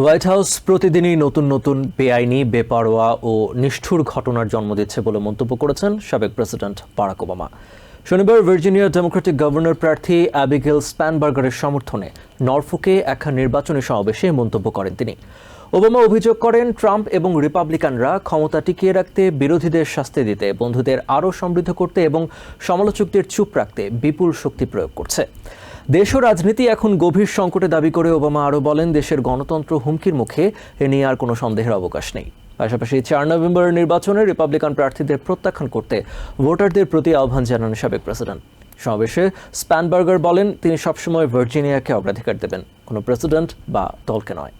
White house প্রতিদিনই নতুন নতুন বেআইনি, বেপারোয়া ও নিষ্ঠুর ঘটনার জন্ম দিচ্ছে বলে মন্তব্য করেছেন সাবেক প্রেসিডেন্ট বারাক ওবামা। শনিবার ভার্জিনিয়া ডেমোক্রেটিক গভর্নর প্রার্থী অ্যাবিগেল স্প্যানবার্গারের সমর্থনে নরফোকে এক নির্বাচনী সমাবেশে মন্তব্য করেন তিনি। ওবামা অভিযোগ করেন, ট্রাম্প এবং রিপাবলিকানরা ক্ষমতা টিকিয়ে রাখতে, বিরোধীদের শাস্তি দিতে, বন্ধুদের আরও সমৃদ্ধ করতে এবং সমালোচকদের চুপ রাখতে বিপুল শক্তি প্রয়োগ করছে। দেশ ও রাজনীতি এখন গভীর সংকটে দাবি করে ওবামা আরও বলেন, দেশের গণতন্ত্র হুমকির মুখে এ নিয়ে আর কোনো সন্দেহের অবকাশ নেই। পাশাপাশি চার নভেম্বর নির্বাচনে রিপাবলিকান প্রার্থীদের প্রত্যাখ্যান করতে ভোটারদের প্রতি আহ্বান জানান সাবেক প্রেসিডেন্ট। সমাবেশে স্প্যানবার্গার বলেন, তিনি সবসময় ভার্জিনিয়াকে অগ্রাধিকার দেবেন। কোনো প্রেসিডেন্ট বা দলকে নয়।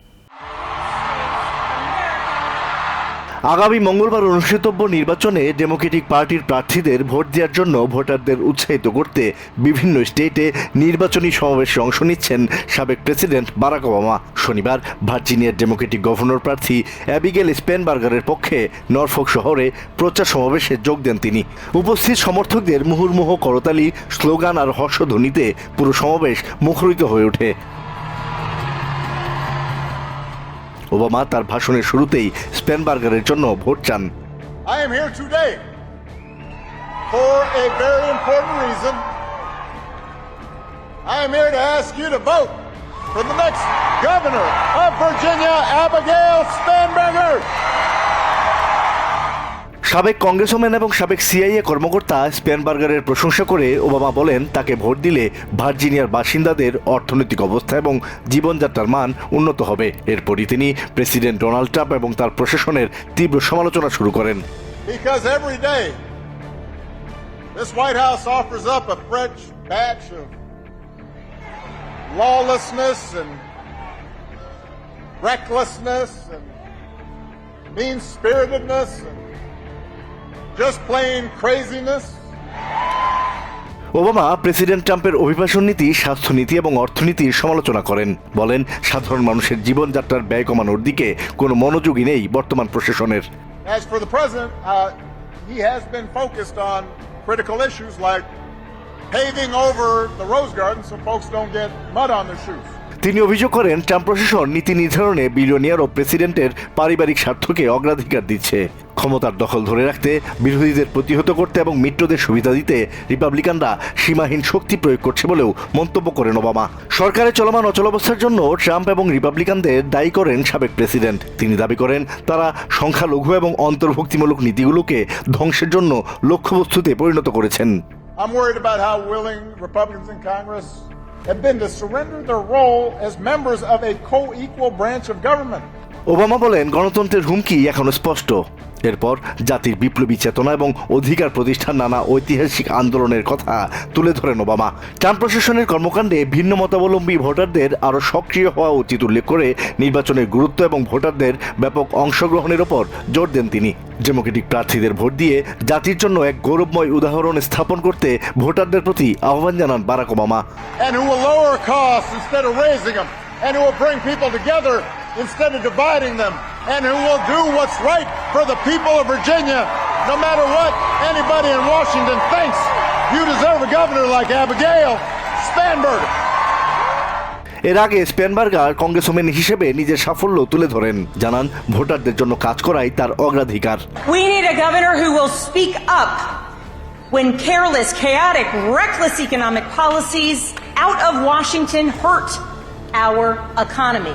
আগামী মঙ্গলবার অনুষ্ঠিতব্য নির্বাচনে ডেমোক্রেটিক পার্টির প্রার্থীদের ভোট দেওয়ার জন্য ভোটারদের উৎসাহিত করতে বিভিন্ন স্টেটে নির্বাচনী সমাবেশে অংশ নিচ্ছেন সাবেক প্রেসিডেন্ট বারাক ওবামা। শনিবার ভার্জিনিয়ার ডেমোক্রেটিক গভর্নর প্রার্থী অ্যাবিগেল স্পেনবার্গারের পক্ষে নরফোক শহরে প্রচার সমাবেশে যোগ দেন তিনি। উপস্থিত সমর্থকদের মুহুর্মুহ করতালি, স্লোগান আর হর্ষধ্বনিতে পুরো সমাবেশ মুখরিত হয়ে ওঠে। ওবামা তার ভাষণের শুরুতেই স্পেনবার্গারের জন্য ভোট চান I am here today for a very important reason. I am here to ask you to vote for the next governor of Virginia, Abigail Spanberger. সাবেক কংগ্রেসম্যান এবং সাবেক সিআইএ কর্মকর্তা স্পেনবার্গারের প্রশংসা করে ওবামা বলেন, তাকে ভোট দিলে ভার্জিনিয়ার বাসিন্দাদের অর্থনৈতিক অবস্থা এবং জীবনযাত্রার মান উন্নত হবে। এরপরই তিনি প্রেসিডেন্ট ডোনাল্ড ট্রাম্প এবং তার প্রশাসনের তীব্র সমালোচনা শুরু করেন। Mean spiritedness and just plain craziness. Obama president ট্রাম্পের অভিবাসন নীতি স্বাস্থ্যনীতি এবং অর্থনীতির সমালোচনা করেন বলেন সাধারণ মানুষের জীবনযাত্রার ব্যয় কমানোর দিকে কোনো মনোযোগী নেই বর্তমান প্রশাসনের As for the president, uh, he has been focused on critical issues like paving over the rose garden so folks don't get mud on their shoes. তিনি অভিযোগ করেন ট্রাম্প প্রশাসন নীতি নির্ধারণে বিলিয়নিয়ার ও প্রেসিডেন্টের পারিবারিক স্বার্থকে অগ্রাধিকার দিচ্ছে ক্ষমতার দখল ধরে রাখতে বিরোধীদের প্রতিহত করতে এবং মিত্রদের সুবিধা দিতে রিপাবলিকানরা সীমাহীন শক্তি প্রয়োগ করছে বলেও মন্তব্য করেন ওবামা। সরকারের চলমান অচলাবস্থার জন্য ট্রাম্প এবং রিপাবলিকানদের দায়ী করেন সাবেক প্রেসিডেন্ট। তিনি দাবি করেন তারা সংখ্যালঘু এবং অন্তর্ভুক্তিমূলক নীতিগুলোকে ধ্বংসের জন্য লক্ষ্যবস্তুতে পরিণত করেছেন। I'm worried about how willing Republicans in Congress have been to surrender their role as members of a co-equal branch of government. Obama বলেন গণতন্ত্রের হুমকি এখনও স্পষ্ট। এরপর জাতির বিপ্লবী চেতনা এবং অধিকার প্রতিষ্ঠান নানা ঐতিহাসিক আন্দোলনের কথা তুলে ধরেন ওবামা। ট্রাম্প প্রশাসনের কর্মকাণ্ডে ভিন্ন মতাবলম্বী ভোটারদের আরও সক্রিয় হওয়া উচিত উল্লেখ করে নির্বাচনের গুরুত্ব এবং ভোটারদের ব্যাপক অংশগ্রহণের ওপর জোর দেন তিনি। ডেমোক্রেটিক প্রার্থীদের ভোট দিয়ে জাতির জন্য এক গৌরবময় উদাহরণ স্থাপন করতে ভোটারদের প্রতি আহ্বান জানান Barack Obama. And who will bring people together instead of dividing them, and who will do what's right for the people of Virginia, no matter what anybody in Washington thinks. You deserve a governor like Abigail Spanberger. এর আগে স্পেনবার্গার congressman হিসেবে নিজের সাফল্য তুলে ধরেন জানান ভোটারদের জন্য কাজ করাই তার অগ্রাধিকার We need a governor who will speak up when careless, chaotic, reckless economic policies out of Washington hurt our economy.